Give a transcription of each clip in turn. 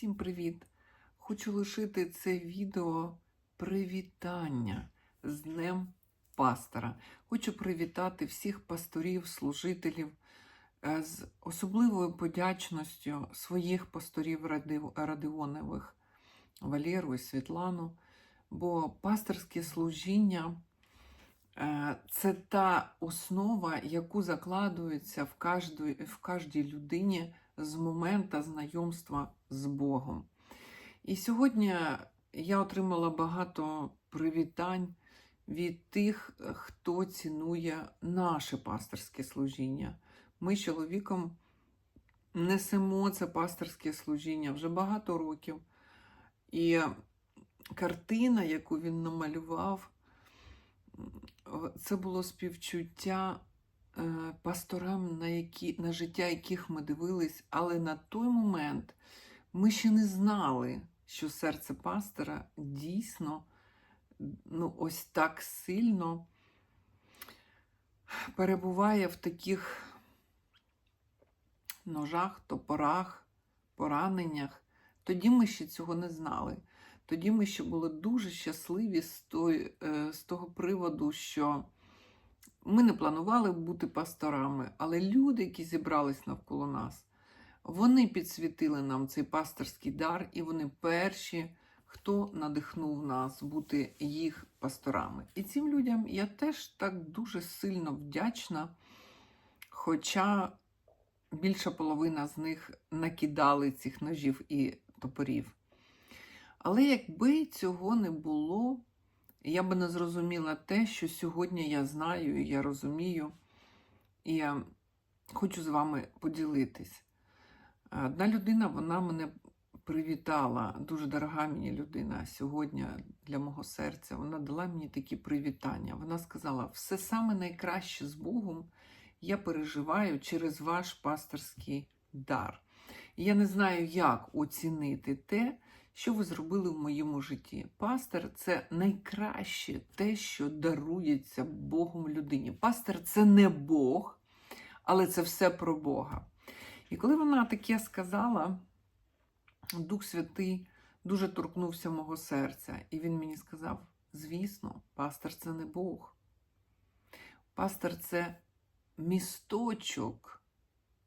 Всім привіт! Хочу лишити це відео привітання з Днем пастора. Хочу привітати всіх пасторів, служителів е, з особливою подячністю своїх пасторів Радіонових Валеру і Світлану. Бо пасторське служіння е, це та основа, яку закладується в кожній, в людині з моменту знайомства з Богом. І сьогодні я отримала багато привітань від тих, хто цінує наше пасторське служіння. Ми з чоловіком несемо це пасторське служіння вже багато років. І картина, яку він намалював, це було співчуття пасторам, на, які, на життя яких ми дивились, але на той момент ми ще не знали, що серце пастора дійсно ну, ось так сильно перебуває в таких ножах, топорах, пораненнях. Тоді ми ще цього не знали. Тоді ми ще були дуже щасливі з, той, е, з того приводу, що ми не планували бути пасторами, але люди, які зібрались навколо нас, вони підсвітили нам цей пасторський дар, і вони перші, хто надихнув нас бути їх пасторами. І цим людям я теж так дуже сильно вдячна, хоча більша половина з них накидали цих ножів і топорів. Але якби цього не було, я би не зрозуміла те, що сьогодні я знаю і я розумію, і я хочу з вами поділитись. Одна людина, вона мене привітала, дуже дорога мені людина сьогодні для мого серця. Вона дала мені такі привітання. Вона сказала: все саме найкраще з Богом я переживаю через ваш пасторський дар. І я не знаю, як оцінити те, що ви зробили в моєму житті. Пастор це найкраще те, що дарується Богом людині. Пастор це не Бог, але це все про Бога. І коли вона таке сказала, Дух Святий дуже торкнувся мого серця, і він мені сказав: звісно, пастор це не Бог. Пастор це місточок,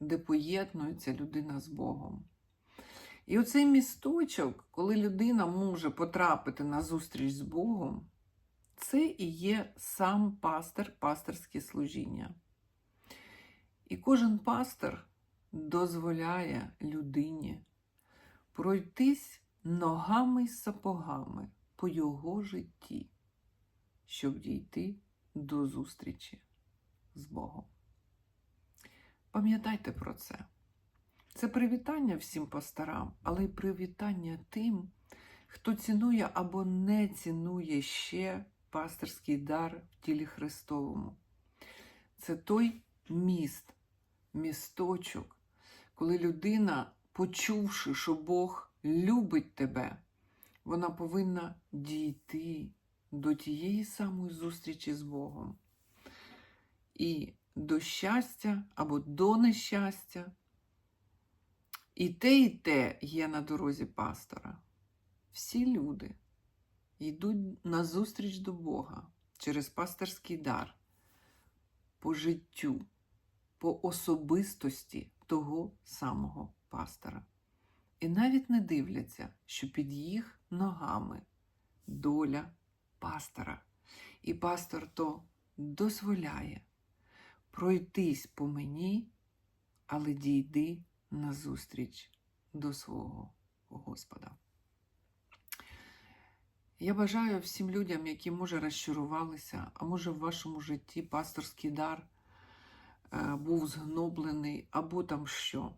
де поєднується людина з Богом. І оцей місточок, коли людина може потрапити на зустріч з Богом, це і є сам пастор, пасторське служіння. І кожен пастор дозволяє людині пройтись ногами й сапогами по його житті, щоб дійти до зустрічі з Богом. Пам'ятайте про це. Це привітання всім пасторам, але й привітання тим, хто цінує або не цінує ще пасторський дар в тілі Христовому. Це той міст, місточок, коли людина, почувши, що Бог любить тебе, вона повинна дійти до тієї самої зустрічі з Богом. І до щастя або до нещастя. І те, і те є на дорозі пастора. Всі люди йдуть на зустріч до Бога через пасторський дар по життю, по особистості того самого пастора. І навіть не дивляться, що під їх ногами доля пастора. І пастор то дозволяє пройтись по мені, але дійди назустріч до свого Господа. Я бажаю всім людям, які, може, розчарувалися, а може, в вашому житті пасторський дар е, був згноблений, або там що.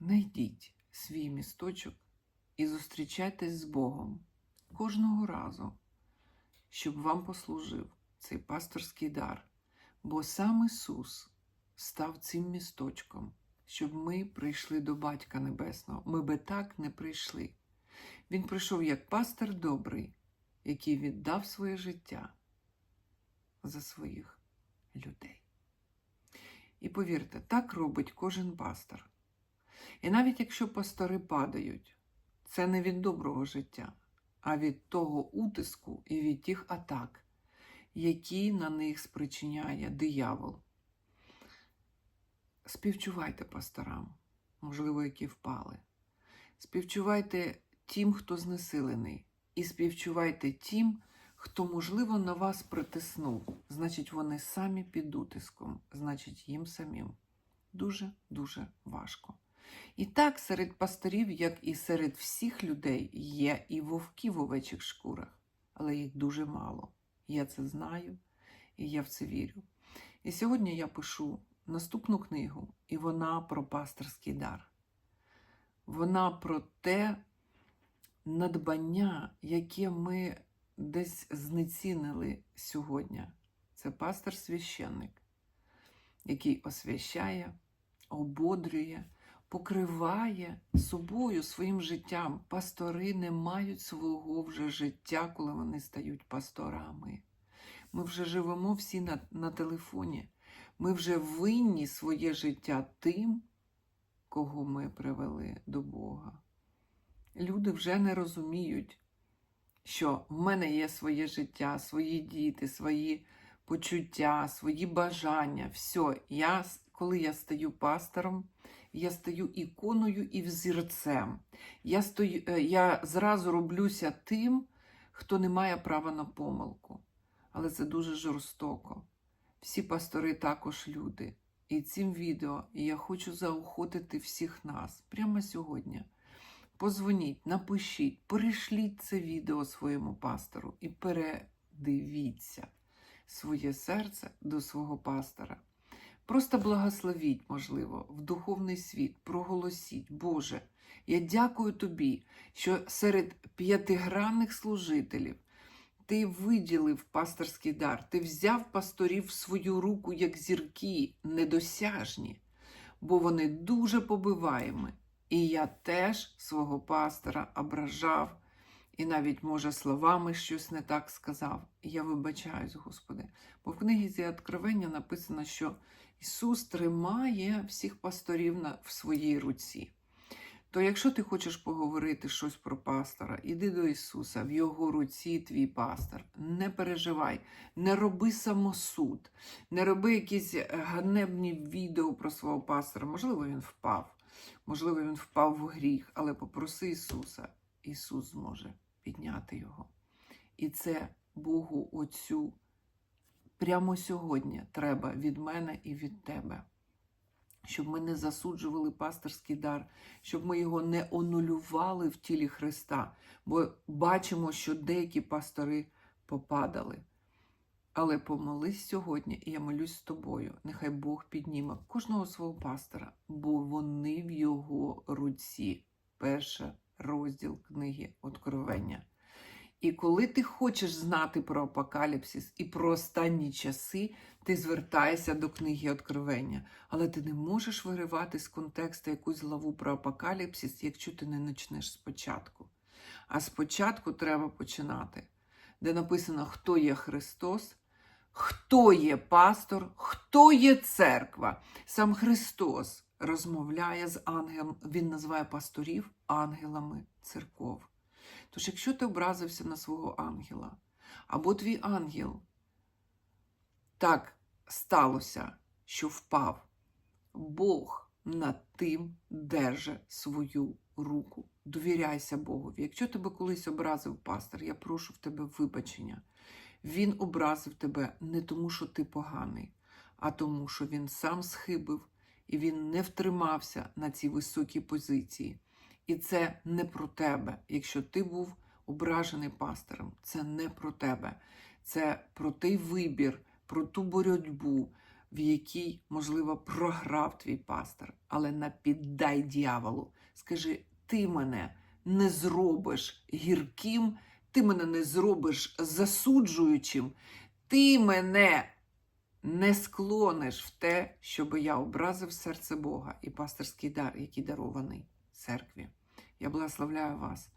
Найдіть свій місточок і зустрічайтесь з Богом кожного разу, щоб вам послужив цей пасторський дар. Бо сам Ісус став цим місточком щоб ми прийшли до Батька Небесного. Ми би так не прийшли. Він прийшов як пастор добрий, який віддав своє життя за своїх людей. І повірте, так робить кожен пастор. І навіть якщо пастори падають, це не від доброго життя, а від того утиску і від тих атак, які на них спричиняє диявол. Співчувайте пасторам, можливо, які впали. Співчувайте тим, хто знесилений, і співчувайте тим, хто, можливо, на вас притиснув. Значить, вони самі під утиском, значить, їм самим дуже-дуже важко. І так, серед пасторів, як і серед всіх людей, є і вовки в овечих шкурах, але їх дуже мало. Я це знаю і я в це вірю. І сьогодні я пишу наступну книгу, і вона про пасторський дар. Вона про те надбання, яке ми десь знецінили сьогодні. Це пастор-священник, який освящає, ободрює, покриває собою своїм життям. Пастори не мають свого вже життя, коли вони стають пасторами. Ми вже живемо всі на, на телефоні. Ми вже винні своє життя тим, кого ми привели до Бога. Люди вже не розуміють, що в мене є своє життя, свої діти, свої почуття, свої бажання. Все, я, коли я стаю пастором, я стаю іконою і взірцем. Я, стою, е, я зразу роблюся тим, хто не має права на помилку. Але це дуже жорстоко. Всі пастори також люди. І цим відео я хочу заохотити всіх нас прямо сьогодні. Позвоніть, напишіть, перешліть це відео своєму пастору і передивіться своє серце до свого пастора. Просто благословіть, можливо, в духовний світ, проголосіть, Боже, я дякую тобі, що серед п'ятигранних служителів ти виділив пасторський дар, ти взяв пасторів в свою руку як зірки недосяжні, бо вони дуже побиваємі. І я теж свого пастора ображав, і навіть, може, словами щось не так сказав. Я вибачаюсь, Господи. Бо в книзі Откровення написано, що Ісус тримає всіх пасторів в своїй руці. То якщо ти хочеш поговорити щось про пастора, іди до Ісуса, в Його руці твій пастор. Не переживай, не роби самосуд, не роби якісь ганебні відео про свого пастора. Можливо, він впав, можливо, він впав в гріх, але попроси Ісуса. Ісус зможе підняти його. І це Богу Отцю прямо сьогодні треба від мене і від тебе щоб ми не засуджували пасторський дар, щоб ми його не онулювали в тілі Христа, бо бачимо, що деякі пастори попадали. Але помолись сьогодні, і я молюсь з тобою. Нехай Бог підніме кожного свого пастора, бо вони в його руці. Перший розділ книги Откровення. І коли ти хочеш знати про апокаліпсис і про останні часи, ти звертаєшся до книги Откровення. Але ти не можеш виривати з контексту якусь главу про апокаліпсис, якщо ти не почнеш спочатку. А спочатку треба починати, де написано, хто є Христос, хто є пастор, хто є церква. Сам Христос розмовляє з ангелом, Він називає пасторів ангелами церков. Тож, якщо ти образився на свого ангела, або твій ангел так сталося, що впав, Бог над тим держи свою руку. Довіряйся Богові. Якщо тебе колись образив пастор, я прошу в тебе вибачення. Він образив тебе не тому, що ти поганий, а тому, що він сам схибив і він не втримався на цій високій позиції. І це не про тебе. Якщо ти був ображений пастором, це не про тебе. Це про той вибір, про ту боротьбу, в якій, можливо, програв твій пастор. Але не піддай дьяволу. Скажи, ти мене не зробиш гірким, ти мене не зробиш засуджуючим, ти мене не склониш в те, щоб я образив серце Бога і пасторський дар, який дарований церкві. Я благословляю вас.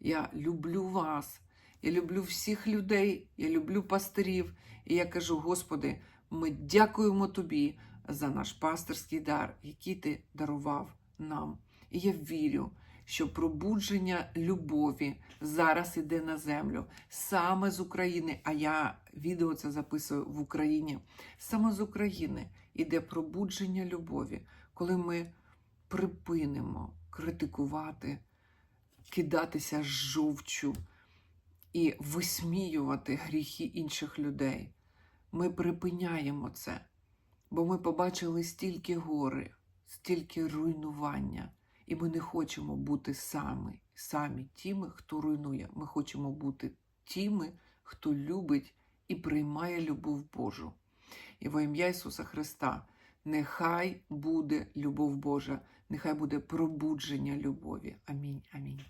Я люблю вас. Я люблю всіх людей, я люблю пастирів. І я кажу, Господи, ми дякуємо Тобі за наш пасторський дар, який ти дарував нам. І я вірю, що пробудження любові зараз іде на землю саме з України. А я відео це записую в Україні. Саме з України іде пробудження любові, коли ми припинимо критикувати, кидатися жовчу і висміювати гріхи інших людей. Ми припиняємо це, бо ми побачили стільки гори, стільки руйнування, і ми не хочемо бути самі, самі тими, хто руйнує. Ми хочемо бути тими, хто любить і приймає любов Божу. І во ім'я Ісуса Христа, нехай буде любов Божа, нехай буде пробудження любові. Амінь. Амінь.